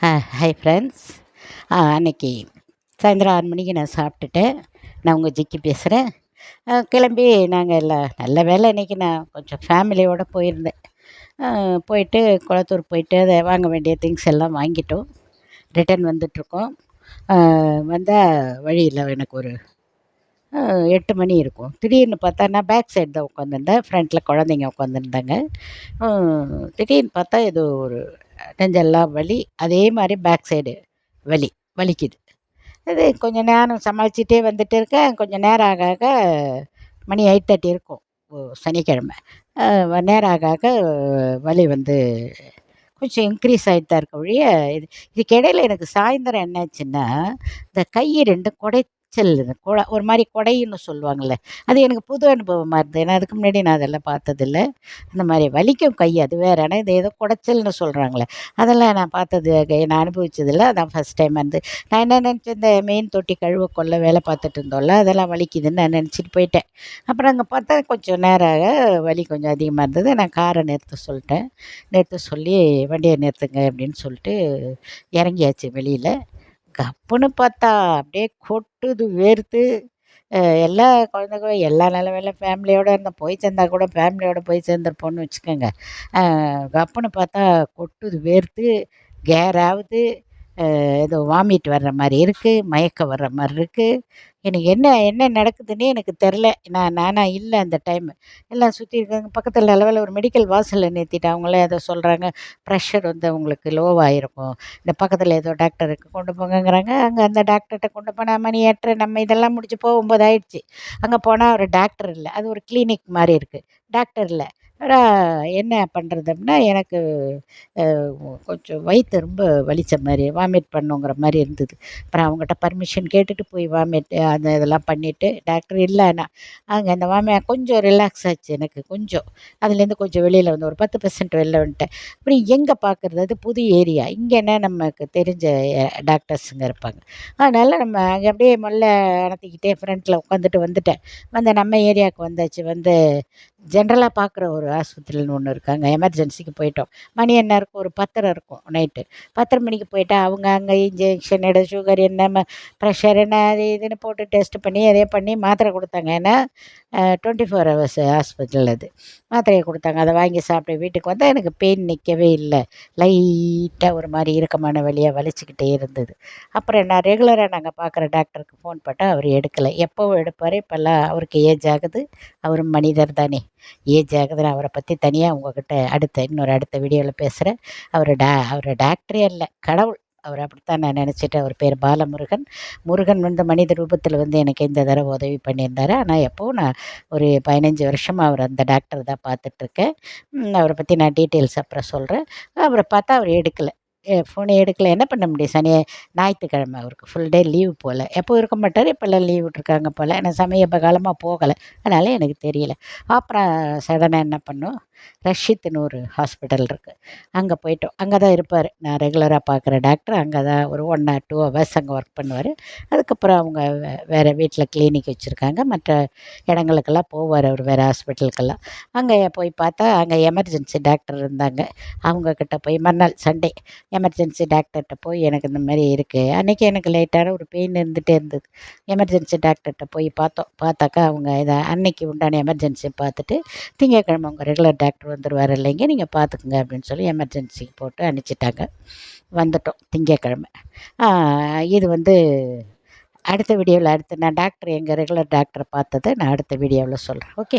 Hi friends அன்னைக்கு சாயந்தரம் ஆறு மணிக்கு நான் சாப்பிட்டுட்டேன். நான் உங்கள் ஜிக்கி பேசுகிறேன் கிளம்பி நாங்கள் எல்லாம் நல்ல வேலை இன்றைக்கி நான் கொஞ்சம் ஃபேமிலியோடு போயிருந்தேன். போயிட்டு குளத்தூர் போயிட்டு அதை வாங்க வேண்டிய திங்ஸ் எல்லாம் வாங்கிட்டோம். ரிட்டர்ன் வந்துட்டுருக்கோம். வந்தால் வழியில் எனக்கு ஒரு எட்டு மணி இருக்கும். திடீர்னு பார்த்தா நான் பேக் சைடு தான் உட்காந்துருந்தேன் ஃப்ரண்ட்டில் குழந்தைங்க உட்காந்துருந்தாங்க திடீர்னு பார்த்தா ஏதோ ஒரு நெஞ்செல்லாம் வலி அதே மாதிரி பேக் சைடு வலி வலிக்குது. இது கொஞ்சம் நேரம் சமாளிச்சுட்டே வந்துட்டு இருக்கேன் கொஞ்சம் நேரம் ஆக ஆக மணி எயிட் தேர்ட்டி இருக்கும் ஓ சனிக்கிழமை. நேரம் ஆக ஆக வலி வந்து கொஞ்சம் இன்க்ரீஸ் ஆகிட்டு தான் இருக்க ஒழிய இது இதுக்கு இடையில எனக்கு சாயந்தரம் என்னாச்சுன்னா இந்த கை ரெண்டும் குடை எரிச்சல் குழ ஒரு மாதிரி கொடைன்னு சொல்லுவாங்கள்ல. அது எனக்கு புது அனுபவமாக இருந்தது. ஏன்னா அதுக்கு முன்னாடி நான் அதெல்லாம் பார்த்ததில்ல. அந்த மாதிரி வலிக்கும் கை அது வேறு. ஆனால் இது ஏதோ குடைச்சல்னு சொல்கிறாங்களே அதெல்லாம் நான் பார்த்தது நான் அனுபவிச்சதில்ல. அதான் ஃபஸ்ட் டைம் வந்து. நான் என்ன நினச்சேன் இந்த மீன் தொட்டி கழுவ கொள்ள வேலை பார்த்துட்டு இருந்தோம்ல அதெல்லாம் வலிக்குதுன்னு நான் நினச்சிட்டு போயிட்டேன். அப்புறம் அங்கே பார்த்தா கொஞ்சம் நேராக வலி கொஞ்சம் அதிகமாக இருந்தது. நான் காரை நிறுத்த சொல்லிட்டேன். நிறுத்த சொல்லி வண்டியை நிறுத்துங்க அப்படின்னு சொல்லிட்டு இறங்கியாச்சு வெளியில். கப்புன்னு பார்த்தா அப்படியே கொட்டுது வேர்த்து. எல்லா குழந்தைங்க எல்லா நிலமையில ஃபேமிலியோடு இருந்தோம் போய் சேர்ந்தா கூட ஃபேமிலியோடு போய் சேர்ந்துருப்போம்னு வச்சுக்கோங்க. கப்புன்னு பார்த்தா கொட்டுது வேர்த்து கேர் ஆகுது ஏதோ வாமிட் வர்ற மாதிரி இருக்குது மயக்கம் வர்ற மாதிரி இருக்குது எனக்கு என்ன என்ன நடக்குதுன்னே எனக்கு தெரில நான் நானாக இல்லை அந்த டைமு எல்லாம் சுற்றி இருக்காங்க. பக்கத்தில் அளவில் ஒரு மெடிக்கல் வாசலில் நிறுத்திட்டு அவங்களே ஏதோ சொல்கிறாங்க ப்ரெஷர் வந்து அவங்களுக்கு லோவாயிருக்கும் இந்த பக்கத்தில் ஏதோ டாக்டருக்கு கொண்டு போங்கங்கிறாங்க. அங்கே அந்த டாக்டர்கிட்ட கொண்டு போனால் மணி ஏற்ற நம்ம இதெல்லாம் முடிச்சு போகும்போது ஆயிடுச்சு. அங்கே போனால் ஒரு டாக்டர் இல்லை. அது ஒரு கிளினிக் மாதிரி இருக்குது டாக்டர் இல்லை. என்ன பண்ணுறது அப்படின்னா எனக்கு கொஞ்சம் வயிற்று ரொம்ப வலித்த மாதிரி வாமிட் பண்ணுங்கிற மாதிரி இருந்தது. அப்புறம் அவங்ககிட்ட பர்மிஷன் கேட்டுட்டு போய் வாமிட் அந்த இதெல்லாம் பண்ணிவிட்டு டாக்டர் இல்லைன்னா அங்கே அந்த மாமியார் கொஞ்சம் ரிலாக்ஸ் ஆச்சு எனக்கு கொஞ்சம். அதுலேருந்து கொஞ்சம் வெளியில் வந்து ஒரு பத்து பர்சன்ட் வெளில வந்துட்டேன். அப்படி எங்கே பார்க்குறது அது புது ஏரியா இங்கே என்ன நமக்கு தெரிஞ்ச டாக்டர்ஸுங்க இருப்பாங்க. அதனால் நம்ம அங்கே அப்படியே மொல்ல அணத்திக்கிட்டே ஃப்ரண்ட்டில் உட்காந்துட்டு வந்துட்டேன். வந்து நம்ம ஏரியாவுக்கு வந்தாச்சு. வந்து ஜென்ரலாக பார்க்குற ஒரு ஆஸ்பத்திரின்னு ஒன்று இருக்காங்க. எமர்ஜென்சிக்கு போயிட்டோம். மணி என்ன இருக்கும்? ஒரு பத்தரை இருக்கும் நைட்டு பத்தரை மணிக்கு போயிட்டா அவங்க அங்கே இன்ஜெக்ஷன் எடு சுகர் என்ன ப்ரெஷர் என்ன அது இதுன்னு போட்டு டெஸ்ட் பண்ணி அதே பண்ணி மாத்திரை கொடுத்தாங்க. ஏன்னா டுவெண்ட்டி ஃபோர் ஹவர்ஸ் ஹாஸ்பிட்டல் அது. மாத்திரையை கொடுத்தாங்க. அதை வாங்கி சாப்பிட்டு வீட்டுக்கு வந்தால் எனக்கு பெயின் நிற்கவே இல்லை. லைட்டாக ஒரு மாதிரி இறுக்கமான வழியாக வலிச்சுக்கிட்டே இருந்தது. அப்புறம் நான் ரெகுலராக நாங்கள் பார்க்குற டாக்டருக்கு ஃபோன் போட்டால் அவர் எடுக்கலை. எப்போவும் எடுப்பார் இப்போல்லாம் அவருக்கு ஏஜ் ஆகுது. அவர் மனிதர் தானே. ஏ. ஜெகதன் அவரை பற்றி தனியாக உங்ககிட்ட அடுத்த இன்னொரு அடுத்த வீடியோவில் பேசுகிறேன் அவர் டா அவர் டாக்டரே இல்லை கடவுள். அவர் அப்படித்தான் நான் நினச்சிட்டு அவர் பேர் பாலமுருகன். முருகன் வந்து மனித ரூபத்தில் வந்து எனக்கு இந்த தடவை உதவி பண்ணியிருந்தார். ஆனால் எப்போவும் நான் ஒரு பதினஞ்சு வருஷமாக அவர் அந்த டாக்டர் தான் பார்த்துட்ருக்கேன் அவரை பற்றி நான் டீட்டெயில்ஸ் அப்புறம் சொல்கிறேன் அவரை பார்த்தா அவர் எடுக்கலை. ஃபோனை எடுக்கலை. என்ன பண்ண முடியும்? சனி ஞாயிற்றுக்கிழமை அவருக்கு ஃபுல் டே லீவ் போல். எப்போ இருக்க மாட்டார் இப்போல்லாம் லீவ் விட்ருக்காங்க போல். நான் சமீப காலமாக போகலை. அதனால் எனக்கு தெரியல. அப்புறம் சடனாக என்ன பண்ணோம்? ரஷித்துன்னு ஒரு ஹாஸ்பிட்டல் இருக்குது அங்கே போயிட்டோம். அங்கே தான் இருப்பார். நான் ரெகுலராக பார்க்குற டாக்டர் அங்கே தான் ஒரு ஒன் ஆர் டூ ஹவர்ஸ் அங்கே ஒர்க் பண்ணுவார். அதுக்கப்புறம் அவங்க வேறு வீட்டில் கிளினிக் வச்சுருக்காங்க. மற்ற இடங்களுக்கெல்லாம் போவார் அவர் வேறு ஹாஸ்பிட்டலுக்கெல்லாம் அங்கே போய் பார்த்தா அங்கே எமர்ஜென்சி டாக்டர் இருந்தாங்க. அவங்கக்கிட்ட போய் மறுநாள் சண்டே எமர்ஜென்சி டாக்டர்கிட்ட போய் எனக்கு இந்த மாதிரி இருக்குது அன்றைக்கி எனக்கு லேட்டான ஒரு பெயின் இருந்துகிட்டே இருந்தது. எமர்ஜென்சி டாக்டர்கிட்ட போய் பார்த்தோம். பார்த்தாக்கா அவங்க இதை அன்னைக்கு உண்டான எமர்ஜென்சி பார்த்துட்டு திங்கக்கிழமை அவங்க ரெகுலர் டாக்டர் வந்துடுவார் இல்லைங்க நீங்கள் பார்த்துக்குங்க அப்படின்னு சொல்லி எமர்ஜென்சிக்கு போட்டு அனுப்பிச்சிட்டாங்க. வந்துட்டோம் திங்கக்கிழமை இது வந்து அடுத்த வீடியோவில் அடுத்து நான் டாக்டர் எங்கள் ரெகுலர் டாக்டரை பார்த்ததை நான் அடுத்த வீடியோவில் சொல்கிறேன் ஓகே